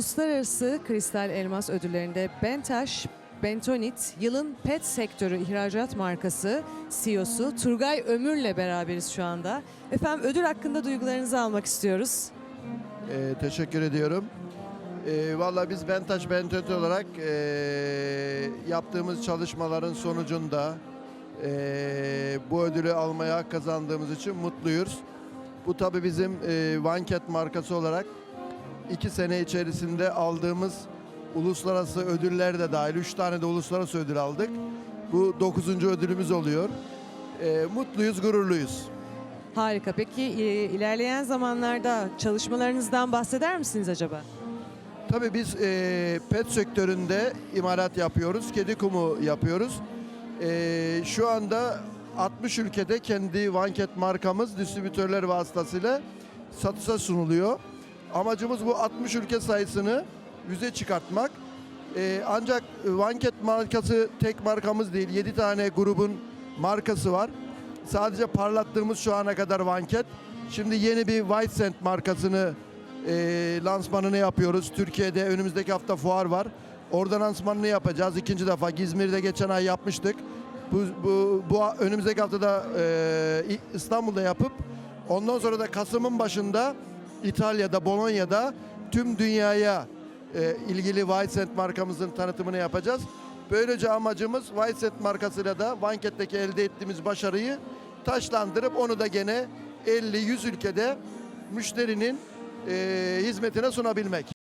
Uluslararası Kristal Elmas Ödülleri'nde Bentaş Bentonit yılın pet sektörü ihracat markası CEO'su Turgay Ömür'le beraberiz şu anda. Efendim ödül hakkında duygularınızı almak istiyoruz. Ee, teşekkür ediyorum. Ee, Valla biz Bentaş Bentet olarak ee, yaptığımız çalışmaların sonucunda ee, bu ödülü almaya kazandığımız için mutluyuz. Bu tabi bizim ee, Vanket markası olarak iki sene içerisinde aldığımız uluslararası ödüller de dahil. Üç tane de uluslararası ödül aldık. Bu dokuzuncu ödülümüz oluyor. Ee, mutluyuz, gururluyuz. Harika. Peki e, ilerleyen zamanlarda çalışmalarınızdan bahseder misiniz acaba? Tabii biz e, pet sektöründe imalat yapıyoruz. Kedi kumu yapıyoruz. E, şu anda 60 ülkede kendi Vanket markamız distribütörler vasıtasıyla satışa sunuluyor. Amacımız bu 60 ülke sayısını yüze çıkartmak. E, ancak Vanket markası tek markamız değil. 7 tane grubun markası var. Sadece parlattığımız şu ana kadar Vanket. Şimdi yeni bir White Sand markasını e, lansmanını yapıyoruz. Türkiye'de önümüzdeki hafta fuar var. Orada lansmanını yapacağız. İkinci defa İzmir'de geçen ay yapmıştık. Bu, bu, bu önümüzdeki haftada e, İstanbul'da yapıp ondan sonra da Kasım'ın başında İtalya'da, Bolonya'da tüm dünyaya e, ilgili Sand markamızın tanıtımını yapacağız. Böylece amacımız Sand markasıyla da Vanket'teki elde ettiğimiz başarıyı taşlandırıp onu da gene 50-100 ülkede müşterinin e, hizmetine sunabilmek.